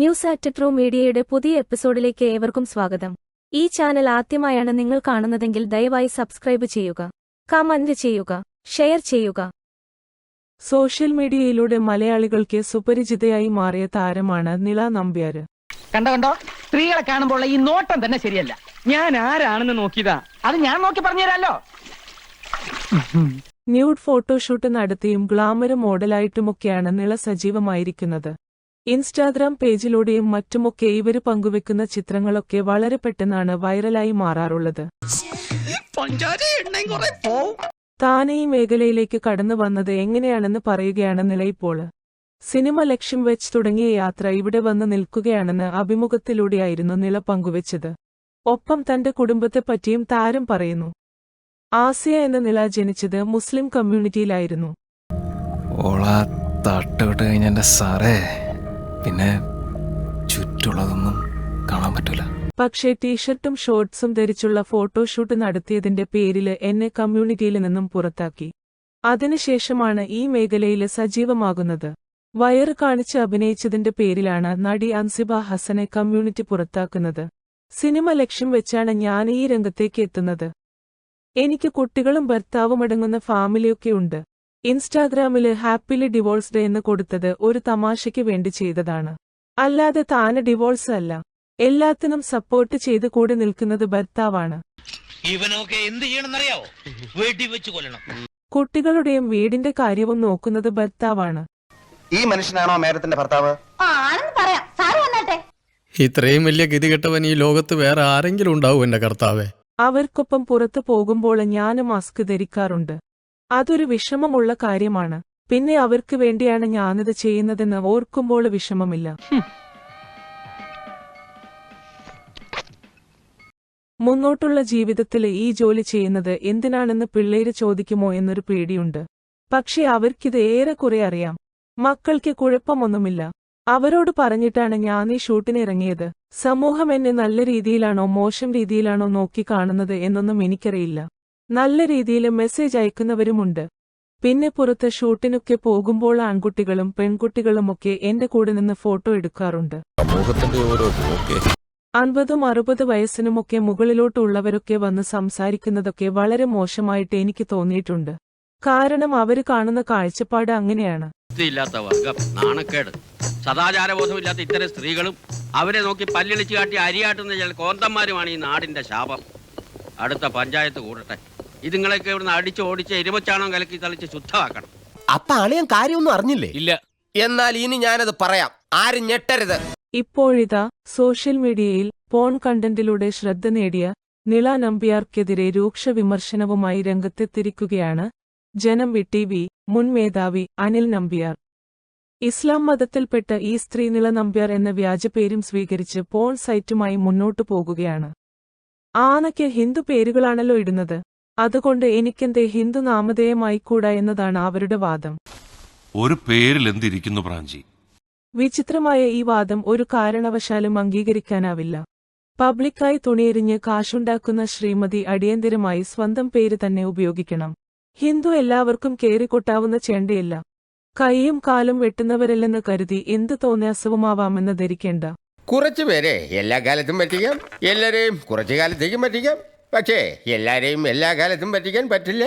News ആറ്റ് true മീഡിയയുടെ പുതിയ എപ്പിസോഡിലേക്ക് ഏവർക്കും സ്വാഗതം. ഈ ചാനൽ ആദ്യമായാണ് നിങ്ങൾ കാണുന്നതെങ്കിൽ ദയവായി സബ്സ്ക്രൈബ് ചെയ്യുക കമന്റ് ചെയ്യുക ഷെയർ ചെയ്യുക. സോഷ്യൽ മീഡിയയിലൂടെ മലയാളികൾക്ക് സുപരിചിതയായി മാറിയ താരമാണ് നില നമ്പ്യാര്. കണ്ടോ കണ്ടോ? സ്ത്രീകളെ കാണുമ്പോൾ ഈ നോട്ടം തന്നെ ശരിയല്ല. ഞാൻ ആരാണെന്ന് നോക്കിയതാ. അത് ഞാൻ നോക്കി പറഞ്ഞുതരാല്ലോ ന്യൂഡ് ഫോട്ടോഷൂട്ട് നടത്തിയും ഗ്ലാമർ മോഡലായിട്ടുമൊക്കെയാണ് നിള സജീവമായിരിക്കുന്നത്. ഇൻസ്റ്റാഗ്രാം പേജിലൂടെയും മറ്റുമൊക്കെ ഇവർ പങ്കുവെക്കുന്ന ചിത്രങ്ങളൊക്കെ വളരെ പെട്ടെന്നാണ് വൈറലായി മാറാറുള്ളത്. താനെ ഈ മേഖലയിലേക്ക് കടന്നു വന്നത് എങ്ങനെയാണെന്ന് പറയുകയാണ് നില ഇപ്പോൾ. സിനിമ ലക്ഷ്യം വെച്ച് തുടങ്ങിയ യാത്ര ഇവിടെ വന്ന് നിൽക്കുകയാണെന്ന് അഭിമുഖത്തിലൂടെയായിരുന്നു നില പങ്കുവച്ചത്. ഒപ്പം തന്റെ കുടുംബത്തെപ്പറ്റിയും താരം പറയുന്നു. ആസിയ എന്ന നില ജനിച്ചത് മുസ്ലിം കമ്മ്യൂണിറ്റിയിലായിരുന്നു. ഓള തട്ടുവിട്ട് കഴിഞ്ഞ സാറേ. പിന്നെ ചുറ്റുള്ളതൊന്നും കാണാൻ പറ്റൂല. പക്ഷേ ടീഷർട്ടും ഷോർട്സും ധരിച്ചുള്ള ഫോട്ടോഷൂട്ട് നടത്തിയതിന്റെ പേരിൽ എന്നെ കമ്മ്യൂണിറ്റിയിൽ നിന്നും പുറത്താക്കി. അതിനുശേഷമാണ് ഈ മേഖലയിൽ സജീവമാകുന്നത്. വയറ് കാണിച്ച് അഭിനയിച്ചതിന്റെ പേരിലാണ് നടി അൻസിബ ഹസനെ കമ്മ്യൂണിറ്റി പുറത്താക്കുന്നത്. സിനിമ ലക്ഷ്യം വെച്ചാണ് ഞാൻ ഈ രംഗത്തേക്ക് എത്തുന്നത്. എനിക്ക് കുട്ടികളും ഭർത്താവും അടങ്ങുന്ന ഫാമിലിയൊക്കെ ഉണ്ട്. ഇൻസ്റ്റാഗ്രാമിൽ ഹാപ്പിലി ഡിവോഴ്സ് ഡേ എന്ന് കൊടുത്തത് ഒരു തമാശയ്ക്ക് വേണ്ടി ചെയ്തതാണ്. അല്ലാതെ താന് ഡിവോഴ്സ് അല്ല. എല്ലാത്തിനും സപ്പോർട്ട് ചെയ്ത് കൂടെ നിൽക്കുന്നത് ഭർത്താവാണ്. ഇവനൊക്കെ എന്ത് ചെയ്യണമെന്നറിയാവോ? കൊല്ലണം. കുട്ടികളുടെയും വീടിന്റെ കാര്യവും നോക്കുന്നത് ഭർത്താവാണ്. ഈ മനുഷ്യനാണോ മേഡത്തിന്റെ ഭർത്താവ്? ഇത്രയും വലിയ ഗതികെട്ടവൻ ഈ ലോകത്ത് വേറെ ആരെങ്കിലും ഉണ്ടാവും എന്റെ കർത്താവേ. അവർക്കൊപ്പം പുറത്തു പോകുമ്പോൾ ഞാൻ മാസ്ക് ധരിക്കാറുണ്ട്. അതൊരു വിഷമമുള്ള കാര്യമാണ്. പിന്നെ അവർക്ക് വേണ്ടിയാണ് ഞാനിത് ചെയ്യുന്നതെന്ന് ഓർക്കുമ്പോൾ വിഷമമില്ല. മുന്നോട്ടുള്ള ജീവിതത്തിൽ ഈ ജോലി ചെയ്യുന്നത് എന്തിനാണെന്ന് പിള്ളേര് ചോദിക്കുമോ എന്നൊരു പേടിയുണ്ട്. പക്ഷെ അവർക്കിത് ഏറെക്കുറെ അറിയാം. മക്കൾക്ക് കുഴപ്പമൊന്നുമില്ല. അവരോട് പറഞ്ഞിട്ടാണ് ഞാൻ ഈ ഷൂട്ടിന് ഇറങ്ങിയത്. സമൂഹം എന്നെ നല്ല രീതിയിലാണോ മോശം രീതിയിലാണോ നോക്കി കാണുന്നത് എന്നൊന്നും എനിക്കറിയില്ല. നല്ല രീതിയിൽ മെസ്സേജ് അയക്കുന്നവരുമുണ്ട്. പിന്നെ പുറത്ത് ഷൂട്ടിനൊക്കെ പോകുമ്പോൾ ആൺകുട്ടികളും പെൺകുട്ടികളുമൊക്കെ എന്റെ കൂടെ നിന്ന് ഫോട്ടോ എടുക്കാറുണ്ട്. അൻപതും അറുപത് വയസ്സിനുമൊക്കെ മുകളിലോട്ടുള്ളവരൊക്കെ വന്ന് സംസാരിക്കുന്നതൊക്കെ വളരെ മോശമായിട്ട് എനിക്ക് തോന്നിയിട്ടുണ്ട്. കാരണം അവർ കാണുന്ന കാഴ്ചപ്പാട് അങ്ങനെയാണ്. സദാചാരബോധമില്ലാത്ത ഇത്തരം സ്ത്രീകളും അവരെ നോക്കി പല്ലിളിച്ച് കാട്ടി അരിയാട്ടുന്ന ചില കോന്തന്മാരുമാണ് ഈ നാടിന്റെ ശാപം. അടുത്ത പഞ്ചായത്ത് കൂടട്ടെ. ഇതുങ്ങളൊക്കെ ഇവിടുന്ന് അടിച്ച് ഓടിച്ച് എരുമച്ചാണോ കലക്കി തളിച്ച് ശുദ്ധമാക്കണം. അപ്പൊ അളിയൻ കാര്യമൊന്നും അറിഞ്ഞില്ലേ? ഇല്ല. എന്നാൽ ഇനി ഞാനത് പറയാം. ആരും ഞെട്ടരുത്. ഇപ്പോഴിതാ സോഷ്യൽ മീഡിയയിൽ പോൺ കണ്ടന്റിലൂടെ ശ്രദ്ധ നേടിയ നിള നമ്പ്യാർക്കെതിരെ രൂക്ഷ വിമർശനവുമായി രംഗത്തെത്തിരിക്കുകയാണ് ജനം വി ടി വി മുൻ മേധാവി അനിൽ നമ്പ്യാർ. ഇസ്ലാം മതത്തിൽപ്പെട്ട ഈ സ്ത്രീ നിള നമ്പ്യാർ എന്ന വ്യാജപേരും സ്വീകരിച്ച് പോൺ സൈറ്റുമായി മുന്നോട്ടു പോകുകയാണ്. ആനയ്ക്ക് ഹിന്ദു പേരുകളാണല്ലോ ഇടുന്നത്. അതുകൊണ്ട് എനിക്കെന്തേ ഹിന്ദു നാമധേയമായിക്കൂടാ എന്നതാണ് അവരുടെ വാദം. ഒരു പേരിൽ എന്തിരിക്കുന്നു പ്രാഞ്ചി? വിചിത്രമായ ഈ വാദം ഒരു കാരണവശാലും അംഗീകരിക്കാനാവില്ല. പബ്ലിക്കായി തുണിയെരിഞ്ഞ് കാശുണ്ടാക്കുന്ന ശ്രീമതി അടിയന്തിരമായി സ്വന്തം പേര് തന്നെ ഉപയോഗിക്കണം. ഹിന്ദു എല്ലാവർക്കും കേറിക്കൊട്ടാവുന്ന ചേണ്ടയല്ല. കൈയും കാലും വെട്ടുന്നവരല്ലെന്ന് കരുതി എന്ത് തോന്നിയാസവുമാവാമെന്ന് ധരിക്കേണ്ട. കുറച്ചുപേരെ എല്ലാ കാലത്തും പറ്റിക്കാം. എല്ലാരെയും കുറച്ചു കാലത്തേക്കും പറ്റിക്കാം. പക്ഷേ എല്ലാരെയും എല്ലാ കാലത്തും പറ്റിക്കാൻ പറ്റില്ല